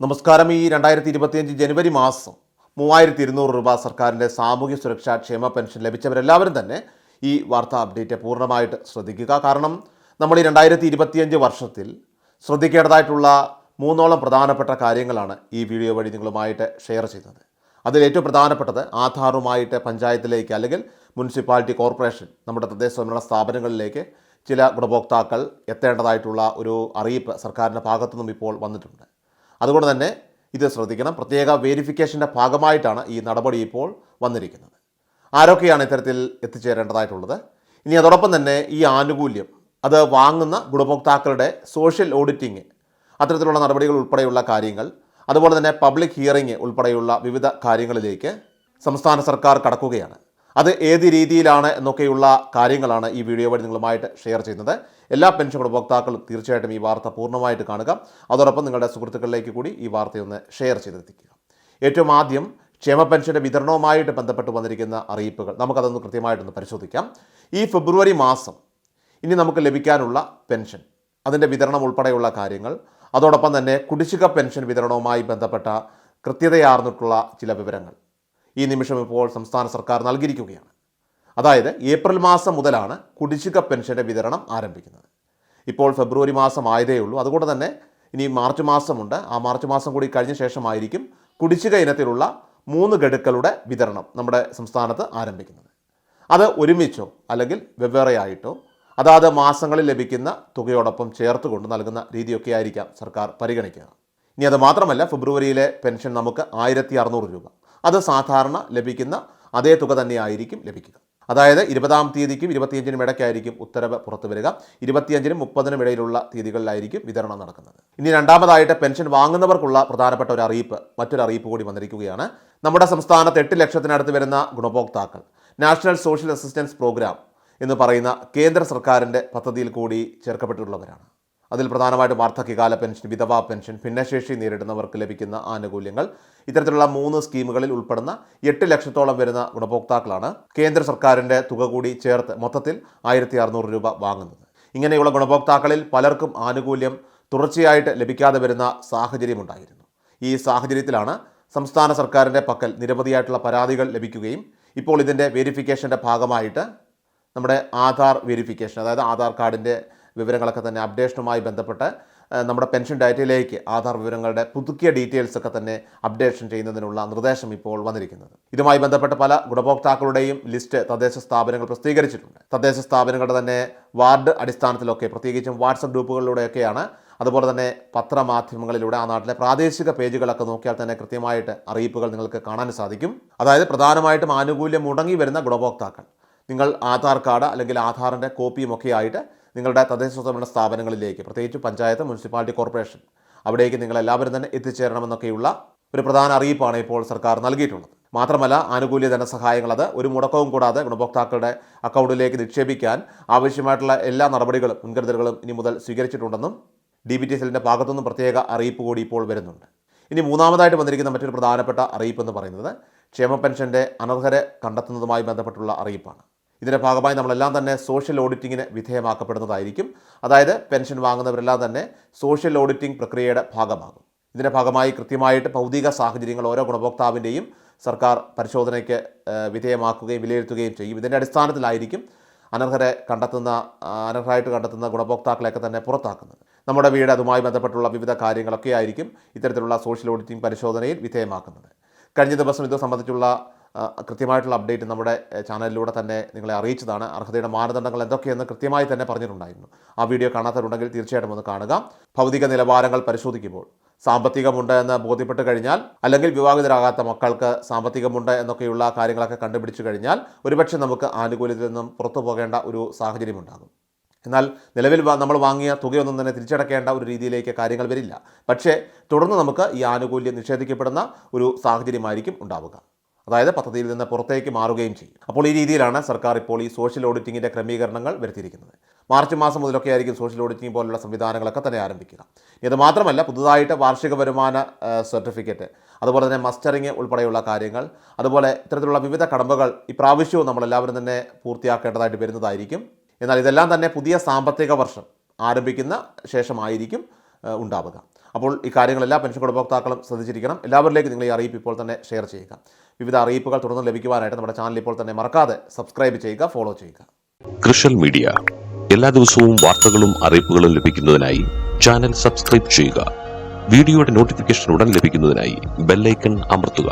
നമസ്കാരം. ഈ രണ്ടായിരത്തി ഇരുപത്തിയഞ്ച് ജനുവരി മാസം മൂവായിരത്തി ഇരുന്നൂറ് രൂപ സർക്കാരിന്റെ സാമൂഹ്യ സുരക്ഷാ ക്ഷേമ പെൻഷൻ ലഭിച്ചവരെല്ലാവരും തന്നെ ഈ വാർത്താ അപ്ഡേറ്റ് പൂർണമായിട്ട് ശ്രദ്ധിക്കുക. കാരണം നമ്മൾ ഈ രണ്ടായിരത്തി ഇരുപത്തിയഞ്ച് വർഷത്തിൽ ശ്രദ്ധിക്കേണ്ടതായിട്ടുള്ള മൂന്നോളം പ്രധാനപ്പെട്ട കാര്യങ്ങളാണ് ഈ വീഡിയോ വഴി നിങ്ങളുമായിട്ട് ഷെയർ ചെയ്യുന്നത് അതിൽ ഏറ്റവും പ്രധാനപ്പെട്ടത് ആധാറുമായിട്ട് പഞ്ചായത്തിലേക്ക് അല്ലെങ്കിൽ മുനിസിപ്പാലിറ്റി കോർപ്പറേഷൻ നമ്മുടെ തദ്ദേശ സ്വയംഭരണ സ്ഥാപനങ്ങളിലേക്ക് ചില ഗുണഭോക്താക്കൾ എത്തേണ്ടതായിട്ടുള്ള ഒരു അറിയിപ്പ് സർക്കാരിന്റെ ഭാഗത്തു നിന്നും ഇപ്പോൾ വന്നിട്ടുണ്ട്. അതുകൊണ്ട് തന്നെ ഇത് ശ്രദ്ധിക്കണം. പ്രത്യേക വേരിഫിക്കേഷന്റെ ഭാഗമായിട്ടാണ് ഈ നടപടി ഇപ്പോൾ വന്നിരിക്കുന്നത്. ആരൊക്കെയാണ് ഇത്തരത്തിൽ എത്തിച്ചേരേണ്ടതായിട്ടുള്ളത്? ഇനി അതോടൊപ്പം തന്നെ ഈ ആനുകൂല്യം അത് വാങ്ങുന്ന ഗുണഭോക്താക്കളുടെ സോഷ്യൽ ഓഡിറ്റിംഗ് അത്തരത്തിലുള്ള നടപടികൾ ഉൾപ്പെടെയുള്ള കാര്യങ്ങൾ അതുപോലെ തന്നെ പബ്ലിക് ഹിയറിംഗ് ഉൾപ്പെടെയുള്ള വിവിധ കാര്യങ്ങളിലേക്ക് സംസ്ഥാന സർക്കാർ കടക്കുകയാണ്. അത് ഏത് രീതിയിലാണ് എന്നൊക്കെയുള്ള കാര്യങ്ങളാണ് ഈ വീഡിയോ വഴി നിങ്ങളുമായിട്ട് ഷെയർ ചെയ്യുന്നത്. എല്ലാ പെൻഷൻ ഉപഭോക്താക്കളും തീർച്ചയായിട്ടും ഈ വാർത്ത പൂർണമായിട്ട് കാണുക. അതോടൊപ്പം നിങ്ങളുടെ സുഹൃത്തുക്കളിലേക്ക് കൂടി ഈ വാർത്തയൊന്ന് ഷെയർ ചെയ്തെത്തിക്കുക. ഏറ്റവും ആദ്യം ക്ഷേമ പെൻഷന്റെ വിതരണവുമായിട്ട് ബന്ധപ്പെട്ട് വന്നിരിക്കുന്ന അറിയിപ്പുകൾ. നമുക്കതൊന്ന് കൃത്യമായിട്ടൊന്ന് പരിശോധിക്കാം. ഈ ഫെബ്രുവരി മാസം ഇനി നമുക്ക് ലഭിക്കാനുള്ള പെൻഷൻ അതിന്റെ വിതരണം ഉൾപ്പെടെയുള്ള കാര്യങ്ങൾ അതോടൊപ്പം തന്നെ കുടിശ്ശിക പെൻഷൻ വിതരണവുമായി ബന്ധപ്പെട്ട കൃത്യതയാർന്നിട്ടുള്ള ചില വിവരങ്ങൾ. ഈ നിമിഷം ഇപ്പോൾ സംസ്ഥാന സർക്കാർ നൽകിയിരിക്കുകയാണ്. അതായത് ഏപ്രിൽ മാസം മുതലാണ് കുടിശ്ശിക പെൻഷന്റെ വിതരണം ആരംഭിക്കുന്നത്. ഇപ്പോൾ ഫെബ്രുവരി മാസം ആയതേ ഉള്ളൂ. അതുകൊണ്ട് തന്നെ ഇനി മാർച്ച് മാസമുണ്ട്. ആ മാർച്ച് മാസം കൂടി കഴിഞ്ഞ ശേഷമായിരിക്കും കുടിശ്ശിക ഇനത്തിലുള്ള മൂന്ന് ഗഡുക്കളുടെ വിതരണം നമ്മുടെ സംസ്ഥാനത്ത് ആരംഭിക്കുന്നത്. അത് ഒരുമിച്ചോ അല്ലെങ്കിൽ വെവ്വേറെയായിട്ടോ അതാത് മാസങ്ങളിൽ ലഭിക്കുന്ന തുകയോടൊപ്പം ചേർത്തുകൊണ്ട് നൽകുന്ന രീതിയൊക്കെ ആയിരിക്കാം സർക്കാർ പരിഗണിക്കുക. ഇനി അത് മാത്രമല്ല ഫെബ്രുവരിയിലെ പെൻഷൻ നമുക്ക് ആയിരത്തി രൂപ. അത് സാധാരണ ലഭിക്കുന്ന അതേ തുക തന്നെയായിരിക്കും ലഭിക്കുക. അതായത് ഇരുപതാം തീയതിക്കും ഇരുപത്തിയഞ്ചിനും ഇടയ്ക്കായിരിക്കും ഉത്തരവ് പുറത്തു വരിക. ഇരുപത്തിയഞ്ചിനും മുപ്പതിനും ഇടയിലുള്ള തീയതികളിലായിരിക്കും വിതരണം നടക്കുന്നത്. ഇനി രണ്ടാമതായിട്ട് പെൻഷൻ വാങ്ങുന്നവർക്കുള്ള പ്രധാനപ്പെട്ട ഒരു അറിയിപ്പ് മറ്റൊരു അറിയിപ്പ് കൂടി വന്നിരിക്കുകയാണ്. നമ്മുടെ സംസ്ഥാനത്ത് എട്ട് ലക്ഷത്തിനടുത്ത് വരുന്ന ഗുണഭോക്താക്കൾ നാഷണൽ സോഷ്യൽ അസിസ്റ്റൻസ് പ്രോഗ്രാം എന്ന് പറയുന്ന കേന്ദ്ര സർക്കാരിന്റെ പദ്ധതിയിൽ കൂടി ചേർക്കപ്പെട്ടിട്ടുള്ളവരാണ്. അതിൽ പ്രധാനമായിട്ടും വാർദ്ധക്യകാല പെൻഷൻ വിധവാ പെൻഷൻ ഭിന്നശേഷി നേരിടുന്നവർക്ക് ലഭിക്കുന്ന ആനുകൂല്യങ്ങൾ. ഇത്തരത്തിലുള്ള മൂന്ന് സ്കീമുകളിൽ ഉൾപ്പെടുന്ന എട്ട് ലക്ഷത്തോളം വരുന്ന ഗുണഭോക്താക്കളാണ് കേന്ദ്ര സർക്കാരിന്റെ തുക കൂടി ചേർത്ത് മൊത്തത്തിൽ ആയിരത്തി അറുന്നൂറ് രൂപ വാങ്ങുന്നത്. ഇങ്ങനെയുള്ള ഗുണഭോക്താക്കളിൽ പലർക്കും ആനുകൂല്യം തുടർച്ചയായിട്ട് ലഭിക്കാതെ വരുന്ന സാഹചര്യമുണ്ടായിരുന്നു. ഈ സാഹചര്യത്തിലാണ് സംസ്ഥാന സർക്കാരിന്റെ പക്കൽ നിരവധിയായിട്ടുള്ള പരാതികൾ ലഭിക്കുകയും ഇപ്പോൾ ഇതിന്റെ വെരിഫിക്കേഷന്റെ ഭാഗമായിട്ട് നമ്മുടെ ആധാർ വെരിഫിക്കേഷൻ അതായത് ആധാർ കാർഡിന്റെ വിവരങ്ങളൊക്കെ തന്നെ അപ്ഡേഷനുമായി ബന്ധപ്പെട്ട് നമ്മുടെ പെൻഷൻ ഡാറ്റയിലേക്ക് ആധാർ വിവരങ്ങളുടെ പുതുക്കിയ ഡീറ്റെയിൽസ് ഒക്കെ തന്നെ അപ്ഡേഷൻ ചെയ്യുന്നതിനുള്ള നിർദ്ദേശം ഇപ്പോൾ വന്നിരിക്കുന്നത്. ഇതുമായി ബന്ധപ്പെട്ട് പല ഗുണഭോക്താക്കളുടെയും ലിസ്റ്റ് തദ്ദേശ സ്ഥാപനങ്ങൾ പ്രസിദ്ധീകരിച്ചിട്ടുണ്ട്. തദ്ദേശ സ്ഥാപനങ്ങളുടെ തന്നെ വാർഡ് അടിസ്ഥാനത്തിലൊക്കെ പ്രത്യേകിച്ചും വാട്സപ്പ് ഗ്രൂപ്പുകളിലൂടെയൊക്കെയാണ് അതുപോലെ തന്നെ പത്രമാധ്യമങ്ങളിലൂടെ ആ നാട്ടിലെ പ്രാദേശിക പേജുകളൊക്കെ നോക്കിയാൽ തന്നെ കൃത്യമായിട്ട് അറിയിപ്പുകൾ നിങ്ങൾക്ക് കാണാൻ സാധിക്കും. അതായത് പ്രധാനമായിട്ടും ആനുകൂല്യം മുടങ്ങി വരുന്ന ഗുണഭോക്താക്കൾ. നിങ്ങൾ ആധാർ കാർഡ് അല്ലെങ്കിൽ ആധാറിന്റെ കോപ്പിയുമൊക്കെ ആയിട്ട് നിങ്ങളുടെ തദ്ദേശ സ്വയംഭരണ സ്ഥാപനങ്ങളിലേക്ക് പ്രത്യേകിച്ച് പഞ്ചായത്ത് മുനിസിപ്പാലിറ്റി കോർപ്പറേഷൻ അവിടേക്ക് നിങ്ങൾ എല്ലാവരും തന്നെ എത്തിച്ചേരണമെന്നൊക്കെയുള്ള ഒരു പ്രധാന അറിയിപ്പാണ് ഇപ്പോൾ സർക്കാർ നൽകിയിട്ടുള്ളത്. മാത്രമല്ല ആനുകൂല്യ ധനസഹായങ്ങൾ അത് ഒരു മുടക്കവും കൂടാതെ ഗുണഭോക്താക്കളുടെ അക്കൗണ്ടിലേക്ക് നിക്ഷേപിക്കാൻ ആവശ്യമായിട്ടുള്ള എല്ലാ നടപടികളും മുൻകരുതലുകളും ഇനി മുതൽ സ്വീകരിച്ചിട്ടുണ്ടെന്നും ഡി ബി ടി എസിലിന്റെ ഭാഗത്തുനിന്നും പ്രത്യേക അറിയിപ്പ് കൂടി ഇപ്പോൾ വരുന്നുണ്ട്. ഇനി മൂന്നാമതായിട്ട് വന്നിരിക്കുന്ന മറ്റൊരു പ്രധാനപ്പെട്ട അറിയിപ്പ് എന്ന് പറയുന്നത് ക്ഷേമ പെൻഷന്റെ അനർഹരെ കണ്ടെത്തുന്നതുമായി ബന്ധപ്പെട്ടുള്ള അറിയിപ്പാണ്. ഇതിന്റെ ഭാഗമായി നമ്മളെല്ലാം തന്നെ സോഷ്യൽ ഓഡിറ്റിങ്ങിന് വിധേയമാക്കപ്പെടുന്നതായിരിക്കും. അതായത് പെൻഷൻ വാങ്ങുന്നവരെല്ലാം തന്നെ സോഷ്യൽ ഓഡിറ്റിംഗ് പ്രക്രിയയുടെ ഭാഗമാകും. ഇതിന്റെ ഭാഗമായി കൃത്യമായിട്ട് ഭൗതിക സാഹചര്യങ്ങൾ ഓരോ ഗുണഭോക്താവിന്റെയും സർക്കാർ പരിശോധനയ്ക്ക് വിധേയമാക്കുകയും വിലയിരുത്തുകയും ചെയ്യും. ഇതിന്റെ അടിസ്ഥാനത്തിലായിരിക്കും അനർഹരെ കണ്ടെത്തുന്ന അനർഹരായിട്ട് കണ്ടെത്തുന്ന ഗുണഭോക്താക്കളെയൊക്കെ തന്നെ പുറത്താക്കുന്നത്. നമ്മുടെ വീട് അതുമായി ബന്ധപ്പെട്ടുള്ള വിവിധ കാര്യങ്ങളൊക്കെ ആയിരിക്കും ഇത്തരത്തിലുള്ള സോഷ്യൽ ഓഡിറ്റിംഗ് പരിശോധനയിൽ വിധേയമാക്കുന്നത്. കഴിഞ്ഞ ദിവസം ഇത് സംബന്ധിച്ചുള്ള കൃത്യമായിട്ടുള്ള അപ്ഡേറ്റ് നമ്മുടെ ചാനലിലൂടെ തന്നെ നിങ്ങളെ അറിയിച്ചതാണ്. അർഹതയുടെ മാനദണ്ഡങ്ങൾ എന്തൊക്കെയെന്ന് കൃത്യമായി തന്നെ പറഞ്ഞിട്ടുണ്ടായിരുന്നു. ആ വീഡിയോ കാണാത്തവരുണ്ടെങ്കിൽ തീർച്ചയായിട്ടും ഒന്ന് കാണുക. ഭൗതിക നിലവാരങ്ങൾ പരിശോധിക്കുമ്പോൾ സാമ്പത്തികമുണ്ട് എന്ന് ബോധ്യപ്പെട്ട് കഴിഞ്ഞാൽ അല്ലെങ്കിൽ വിവാഹിതരാകാത്ത മക്കൾക്ക് സാമ്പത്തികമുണ്ട് എന്നൊക്കെയുള്ള കാര്യങ്ങളൊക്കെ കണ്ടുപിടിച്ചു കഴിഞ്ഞാൽ ഒരുപക്ഷെ നമുക്ക് ആനുകൂല്യത്തിൽ നിന്നും പുറത്തു പോകേണ്ട ഒരു സാഹചര്യമുണ്ടാകും എന്നാൽ നിലവിൽ നമ്മൾ വാങ്ങിയ തുകയൊന്നും തന്നെ തിരിച്ചടക്കേണ്ട ഒരു രീതിയിലേക്ക് കാര്യങ്ങൾ വരില്ല. പക്ഷേ തുടർന്ന് നമുക്ക് ഈ ആനുകൂല്യം നിഷേധിക്കപ്പെടുന്ന ഒരു സാഹചര്യമായിരിക്കും ഉണ്ടാവുക. അതായത് പദ്ധതിയിൽ നിന്ന് പുറത്തേക്ക് മാറുകയും ചെയ്യും. അപ്പോൾ ഈ രീതിയിലാണ് സർക്കാർ ഇപ്പോൾ ഈ സോഷ്യൽ ഓഡിറ്റിങ്ങിന്റെ ക്രമീകരണങ്ങൾ വരുത്തിയിരിക്കുന്നത്. മാർച്ച് മാസം മുതലൊക്കെ ആയിരിക്കും സോഷ്യൽ ഓഡിറ്റിംഗ് പോലുള്ള സംവിധാനങ്ങളൊക്കെ തന്നെ ആരംഭിക്കുക. ഇത് മാത്രമല്ല പുതുതായിട്ട് വാർഷിക വരുമാന സർട്ടിഫിക്കറ്റ് അതുപോലെ തന്നെ മസ്റ്ററിങ് ഉൾപ്പെടെയുള്ള കാര്യങ്ങൾ അതുപോലെ ഇത്തരത്തിലുള്ള വിവിധ കടമ്പകൾ ഇപ്രാവശ്യവും നമ്മളെല്ലാവരും തന്നെ പൂർത്തിയാക്കേണ്ടതായിട്ട് വരുന്നതായിരിക്കും. എന്നാൽ ഇതെല്ലാം തന്നെ പുതിയ സാമ്പത്തിക വർഷം ആരംഭിക്കുന്ന ശേഷമായിരിക്കും ഉണ്ടാവുക. അപ്പോൾ ഈ കാര്യങ്ങൾ എല്ലാ പെൻഷൻ ഗുണഭോക്താക്കളും ശ്രദ്ധിച്ചിരിക്കണം. എല്ലാവരിലേക്കും നിങ്ങൾ ഈ അറിയിപ്പ് ഇപ്പോൾ തന്നെ ഷെയർ ചെയ്യുക. വിവിധ അറിയിപ്പുകൾ തുടർന്ന് ലഭിക്കുവാനായിട്ട് നമ്മുടെ ചാനൽ ഇപ്പോൾ തന്നെ മറക്കാതെ സബ്സ്ക്രൈബ് ചെയ്യുക ഫോളോ ചെയ്യുക. കൃഷൽ മീഡിയ. എല്ലാ ദിവസവും വാർത്തകളും അറിയിപ്പുകളും ലഭിക്കുന്നതിനായി ചാനൽ സബ്സ്ക്രൈബ് ചെയ്യുക. വീഡിയോയുടെ നോട്ടിഫിക്കേഷൻ ഉടൻ ലഭിക്കുന്നതിനായി ബെല്ലൈക്കൺ അമർത്തുക.